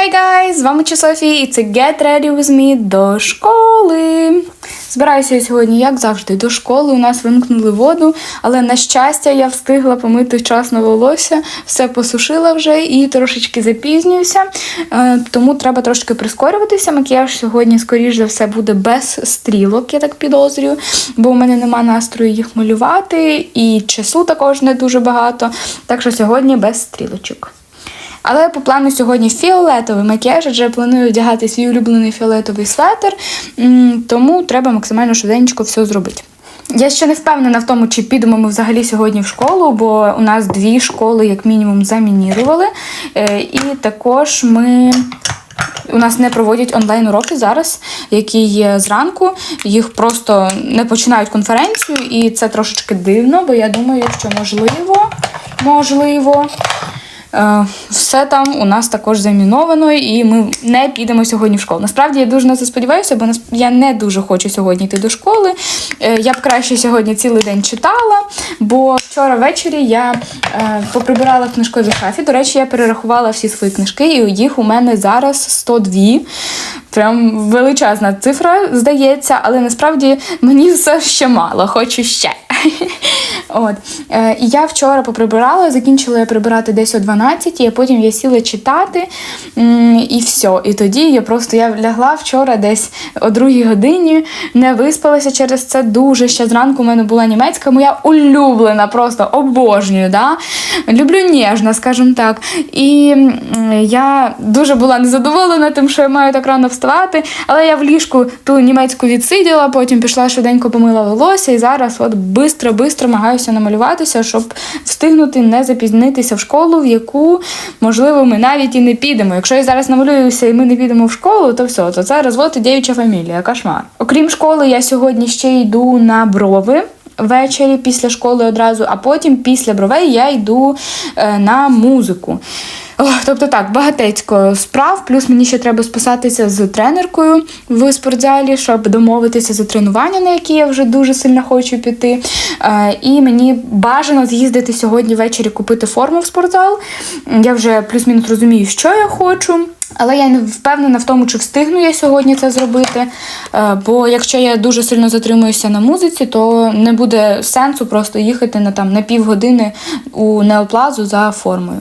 Hi guys! З вами Чи Софія і це Get Ready With Me до школи. Збираюся я сьогодні, як завжди, до школи. У нас вимкнули воду, але на щастя я встигла помити вчасно волосся, все посушила вже і трошечки запізнююся. Е, Тому треба трошки прискорюватися. Макіяж сьогодні, скоріш за все, буде без стрілок, я так підозрюю, бо у мене нема настрою їх малювати, і часу також не дуже багато. Так що сьогодні без стрілочок. Але по плану сьогодні фіолетовий макіяж, адже я планую вдягати свій улюблений фіолетовий светр, тому треба максимально швиденько все зробити. Я ще не впевнена в тому, чи підемо ми взагалі сьогодні в школу, бо у нас дві школи, як мінімум, замінірували. Е, І також ми. У нас не проводять онлайн уроки зараз, які є зранку. Їх просто не починають конференцію, і це трошечки дивно, бо я думаю, що можливо, можливо, Все там у нас також заміновано, і ми не підемо сьогодні в школу. Насправді я дуже на це сподіваюся, бо я не дуже хочу сьогодні йти до школи. Е, Я б краще сьогодні цілий день читала, бо вчора ввечері я е, поприбирала в книжковій шафі. До речі, я перерахувала всі свої книжки, і їх у мене зараз 102. Прям величезна цифра, здається, але насправді мені все ще мало, хочу ще. От. Е, і я вчора поприбирала, закінчила я прибирати десь о 12, а потім я сіла читати і все. І тоді я просто я лягла вчора десь о другій годині, не виспалася через це дуже. Ще зранку у мене була німецька, моя улюблена, просто обожнюю. Да? Люблю ніжно, скажімо так. І я дуже була незадоволена тим, що я маю так рано вставати, але я в ліжку ту німецьку відсиділа, потім пішла швиденько помила волосся і зараз от бистро-бистро намагаюся намалюватися, щоб встигнути не запізнитися в школу, в яку, можливо, ми навіть і не підемо. Якщо я зараз намалююся і ми не підемо в школу, то все, то це розвод і діюча фамілія, кошмар. Окрім школи, я сьогодні ще йду на брови. Ввечері після школи одразу, а потім після бровей я йду е, на музику. Тобто так, багатецько справ, плюс мені ще треба списатися з тренеркою в спортзалі, щоб домовитися за тренування, на які я вже дуже сильно хочу піти. Е, і мені бажано з'їздити сьогодні ввечері купити форму в спортзал. Я вже плюс-мінус розумію, що я хочу. Але я не впевнена в тому, чи встигну я сьогодні це зробити. Е, Бо якщо я дуже сильно затримуюся на музиці, то не буде сенсу просто їхати на там на півгодини у неоплазу за формою.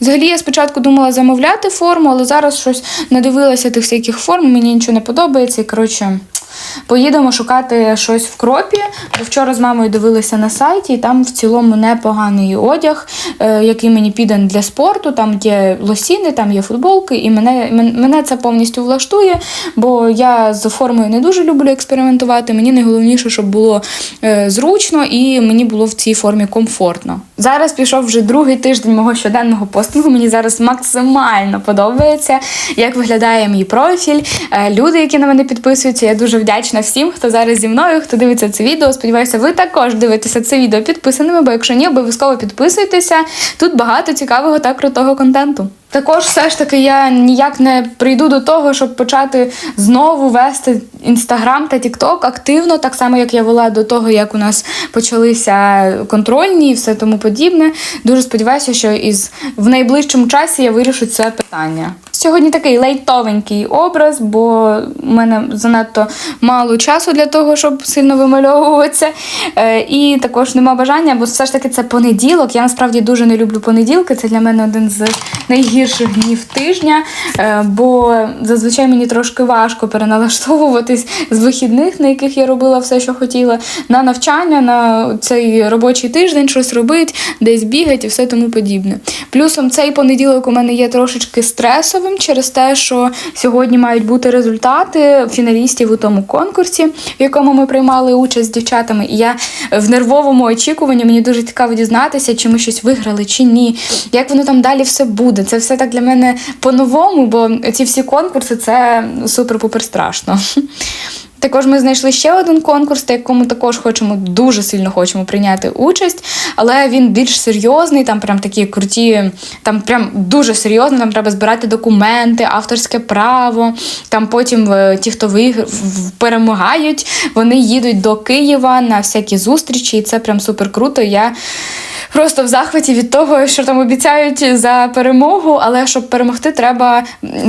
Взагалі, я спочатку думала замовляти форму, але зараз щось надивилася тих всяких форм, мені нічого не подобається. І коротше, поїдемо шукати щось в кропі. Бо Вчора з мамою дивилися на сайті, і там в цілому непоганий одяг, е, який мені піде для спорту. Там є лосіни, там є футболки, і мене, мене це повністю влаштує, бо я з формою не дуже люблю експериментувати. Мені найголовніше, щоб було е, зручно і мені було в цій формі комфортно. Зараз пішов вже другий тиждень мого щоденного постингу. Мені зараз максимально подобається, як виглядає мій профіль. Е, Люди, які на мене підписуються, я дуже вдячна всім, хто зараз зі мною, хто дивиться це відео. Сподіваюся, ви також дивитеся це відео підписаними, бо якщо ні, обов'язково підписуйтеся. Тут багато цікавого та крутого контенту. Також все ж таки я ніяк не прийду до того, щоб почати знову вести інстаграм та тікток активно, так само як я вела до того, як у нас почалися контрольні і все тому подібне. Дуже сподіваюся, що із в найближчому часі я вирішу це питання. Сьогодні такий лейтовенький образ, бо в мене занадто мало часу для того, щоб сильно вимальовуватися. Е, і також нема бажання, бо все ж таки це понеділок. Я насправді дуже не люблю понеділки. Це для мене один з найгірших днів тижня, е, бо зазвичай мені трошки важко переналаштовуватись з вихідних, на яких я робила все, що хотіла, на навчання, на цей робочий тиждень, щось робити, десь бігати і все тому подібне. Плюсом цей понеділок у мене є трошечки стресовим через те, що сьогодні мають бути результати фіналістів у тому конкурсі, в якому ми приймали участь з дівчатами. І я в нервовому очікуванні мені дуже цікаво дізнатися, чи ми щось виграли, чи ні. Як воно там далі все буде. Це все так для мене по-новому, бо ці всі конкурси це супер-пупер страшно. Також ми знайшли ще один конкурс, на якому також хочемо дуже сильно хочемо прийняти участь, але він більш серйозний. Там прям такі круті, там прям дуже серйозно. Там треба збирати документи, авторське право. Там потім е, ті, хто вигр... перемагають, вони їдуть до Києва на всякі зустрічі, і це прям супер круто. Я просто в захваті від того, що там обіцяють за перемогу, але щоб перемогти, треба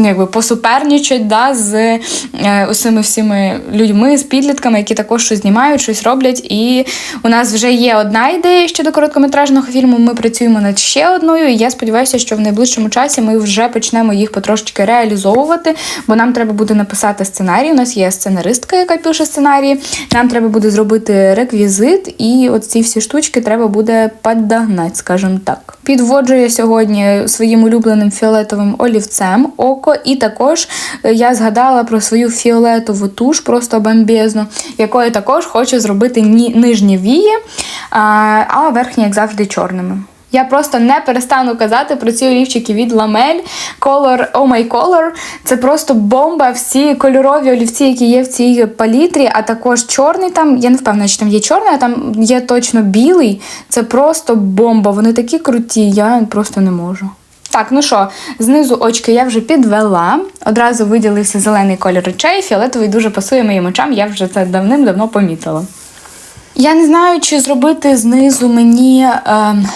якби посуперничати да, з е, усіми всіми людьми, з підлітками, які також щось знімають, щось роблять. І у нас вже є одна ідея щодо короткометражного фільму. Ми працюємо над ще одною. І я сподіваюся, що в найближчому часі ми вже почнемо їх потрошечки реалізовувати, бо нам треба буде написати сценарій. У нас є сценаристка, яка пише сценарії. Нам треба буде зробити реквізит, і от ці всі штучки треба буде подогнати, скажімо так. Підводжу я сьогодні своїм улюбленим фіолетовим олівцем око, і також е, я згадала про свою фіолетову туш, просто бомбезну, якою також хочу зробити ні- нижні вії, а верхні, як завжди, чорними. Я просто не перестану казати про ці олівчики від Ламель. Color, oh my color. Це просто бомба. Всі кольорові олівці, які є в цій палітрі, а також чорний там. Я не впевнена, чи там є чорний, а там є точно білий. Це просто бомба. Вони такі круті, я просто не можу. Так, ну що, знизу очки я вже підвела. Одразу виділився зелений кольор очей, фіолетовий дуже пасує моїм очам, я вже це давним-давно помітила. Я не знаю, чи зробити знизу мені ем,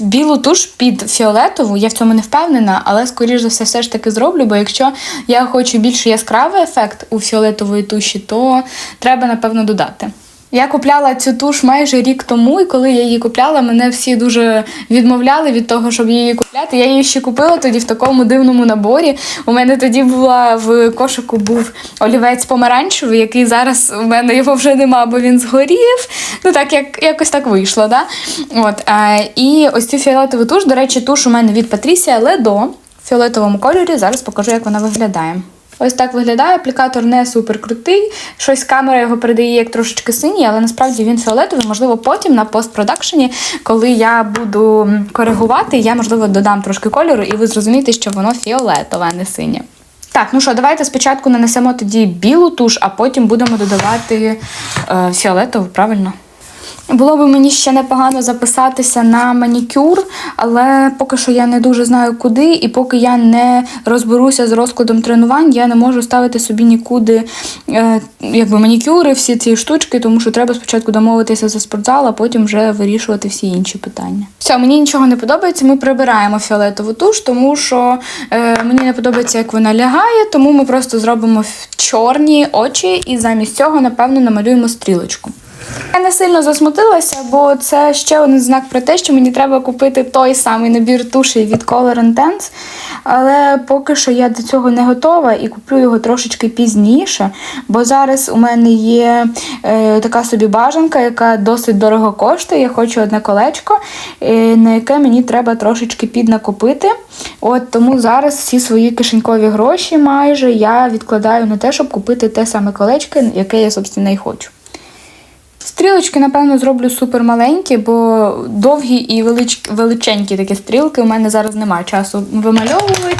білу туш під фіолетову. Я в цьому не впевнена, але скоріш за все, все ж таки зроблю, бо якщо я хочу більш яскравий ефект у фіолетової туші, то треба, напевно, додати. Я купляла цю туш майже рік тому, і коли я її купляла, мене всі дуже відмовляли від того, щоб її купляти. Я її ще купила тоді в такому дивному наборі. У мене тоді була в кошику був олівець помаранчевий, який зараз у мене його вже нема, бо він згорів. Ну так, як якось так вийшло. Да? От, е, і ось цю фіолетову туш, до речі, туш у мене від Патрісія Ледо в фіолетовому кольорі. Зараз покажу, як вона виглядає. Ось так виглядає. Аплікатор не супер крутий. Щось камера його передає як трошечки синій, але насправді він фіолетовий. Можливо, потім на постпродакшені, коли я буду коригувати, я можливо додам трошки кольору, і ви зрозумієте, що воно фіолетове, а не синє. Так, ну що, давайте спочатку нанесемо тоді білу туш, а потім будемо додавати е, фіолетову, правильно? Було би мені ще непогано записатися на манікюр, але поки що я не дуже знаю куди, і поки я не розберуся з розкладом тренувань, я не можу ставити собі нікуди е, якби манікюри, всі ці штучки, тому що треба спочатку домовитися за спортзал, а потім вже вирішувати всі інші питання. Все, мені нічого не подобається. Ми прибираємо фіолетову туш, тому що е, мені не подобається, як вона лягає, тому ми просто зробимо чорні очі і замість цього, напевно, намалюємо стрілочку. Я не сильно засмутилася, бо це ще один знак про те, що мені треба купити той самий набір тушей від Color Intense. Але поки що я до цього не готова і куплю його трошечки пізніше, бо зараз у мене є е, така собі бажанка, яка досить дорого коштує. Я хочу одне колечко, е, на яке мені треба трошечки піднакопити. От тому зараз всі свої кишенькові гроші майже я відкладаю на те, щоб купити те саме колечко, яке я, собственно, і хочу. Стрілочки, напевно, зроблю супер маленькі, бо довгі і велич... величенькі такі стрілки у мене зараз немає часу вимальовувати.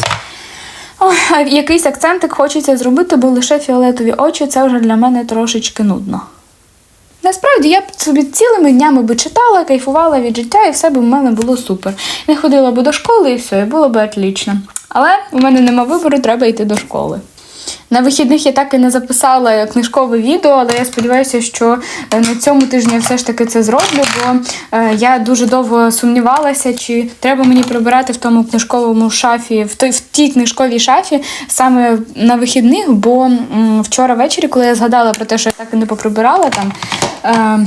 Ой, якийсь акцентик хочеться зробити, бо лише фіолетові очі це вже для мене трошечки нудно. Насправді я б собі цілими днями би читала, кайфувала від життя, і все б у мене було супер. Не ходила би до школи і все, і було б отлично. Але у мене нема вибору, треба йти до школи. На вихідних я так і не записала книжкове відео, але я сподіваюся, що е, на цьому тижні я все ж таки це зроблю, бо е, я дуже довго сумнівалася, чи треба мені прибирати в тому книжковому шафі, в той в тій книжковій шафі саме на вихідних, бо вчора ввечері, коли я згадала про те, що я так і не поприбирала там. Е,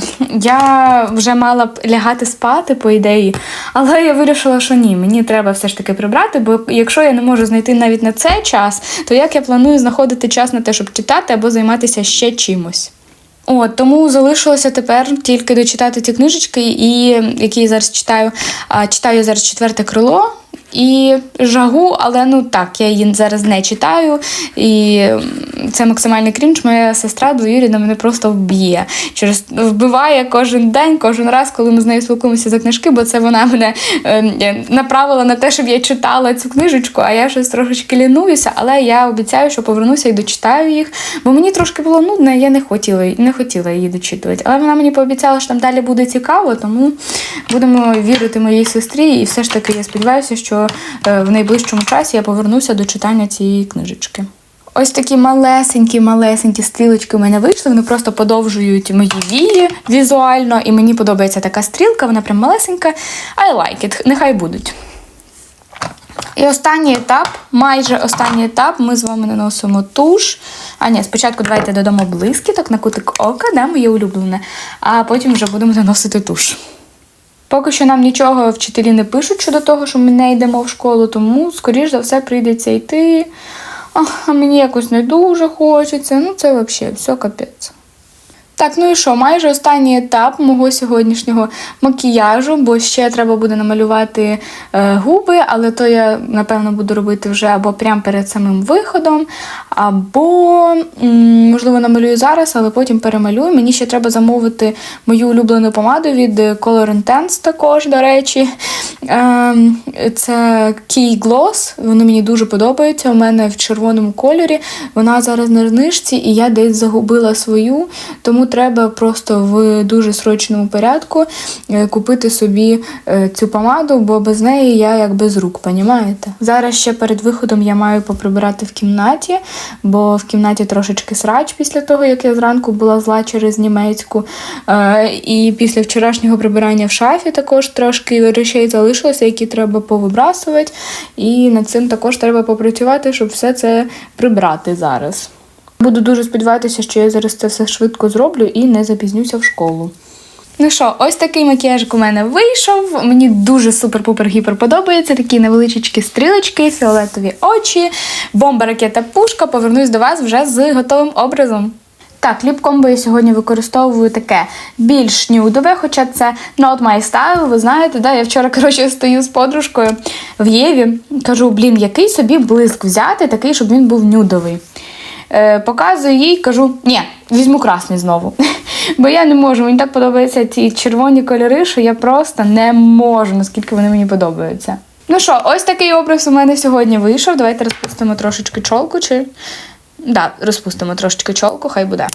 я вже мала лягати спати, по ідеї, але я вирішила, що ні, мені треба все ж таки прибрати, бо якщо я не можу знайти навіть на цей час, то як я планую знаходити час на те, щоб читати або займатися ще чимось? От, тому залишилося тепер тільки дочитати ті книжечки, і, які я зараз читаю. А, читаю зараз четверте крило. І жагу, але ну так, я її зараз не читаю. І це максимальний крінж. Моя сестра двоюрідна мене просто вб'є. Через вбиває кожен день, кожен раз, коли ми з нею спілкуємося за книжки, бо це вона мене е, направила на те, щоб я читала цю книжечку, а я щось трошечки лінуюся, але я обіцяю, що повернуся і дочитаю їх. Бо мені трошки було нудно, я не хотіла, не хотіла її дочитувати. Але вона мені пообіцяла, що там далі буде цікаво, тому будемо вірити моїй сестрі. І все ж таки я сподіваюся, що е, в найближчому часі я повернуся до читання цієї книжечки. Ось такі малесенькі, малесенькі стрілочки у мене вийшли. Вони просто подовжують мої вії візуально, і мені подобається така стрілка, вона прям малесенька. I like it, нехай будуть. І останній етап, майже останній етап, ми з вами наносимо туш. А ні, спочатку давайте додамо блискіток на кутик ока, да, моє улюблене, а потім вже будемо наносити туш. Поки що нам нічого вчителі не пишуть щодо того, що ми не йдемо в школу, тому, скоріш за все, прийдеться йти. А мені якось не дуже хочеться. Ну, це взагалі все капець. Так, ну і що, майже останній етап мого сьогоднішнього макіяжу, бо ще треба буде намалювати е, губи, але то я, напевно, буду робити вже або прямо перед самим виходом, або, можливо, намалюю зараз, але потім перемалюю. Мені ще треба замовити мою улюблену помаду від Color Intense також, до речі. Е, це Key Gloss, вони мені дуже подобаються. У мене в червоному кольорі. Вона зараз на знижці, і я десь загубила свою, тому треба просто в дуже срочному порядку е, купити собі е, цю помаду, бо без неї я як без рук, понімаєте? Зараз ще перед виходом я маю поприбирати в кімнаті, бо в кімнаті трошечки срач після того, як я зранку була зла через німецьку. Е, І після вчорашнього прибирання в шафі також трошки речей залишилося, які треба повибрасувати. І над цим також треба попрацювати, щоб все це прибрати зараз. Буду дуже сподіватися, що я зараз це все швидко зроблю і не запізнюся в школу. Ну що, ось такий макіяж у мене вийшов. Мені дуже супер-пупер гіпер подобається. Такі невеличкі стрілочки, фіолетові очі, бомба, ракета, пушка. Повернусь до вас вже з готовим образом. Так, ліп-комбо я сьогодні використовую таке більш нюдове, хоча це not my style, ви знаєте, да? я вчора коротше, стою з подружкою в Єві, кажу, блін, який собі блиск взяти, такий, щоб він був нюдовий. Е, показую їй, кажу, ні, візьму красний знову. Бо я не можу, мені так подобаються ці червоні кольори, що я просто не можу, наскільки вони мені подобаються. Ну що, ось такий образ у мене сьогодні вийшов. Давайте розпустимо трошечки чолку, чи. Да, розпустимо трошечки чолку, хай буде.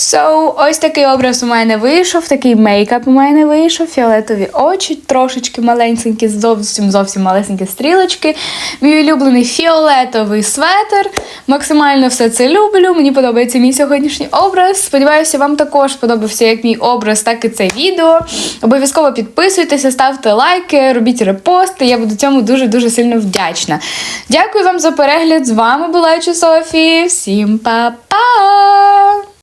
So, ось такий образ у мене вийшов, такий мейкап у мене вийшов, фіолетові очі, трошечки маленькі, зовсім зовсім малесенькі стрілочки. Мій улюблений фіолетовий светр. Максимально все це люблю. Мені подобається мій сьогоднішній образ. Сподіваюся, вам також сподобався як мій образ, так і це відео. Обов'язково підписуйтеся, ставте лайки, робіть репости. Я буду цьому дуже-дуже сильно вдячна. Дякую вам за перегляд. З вами була Чу Софі. Всім па-па!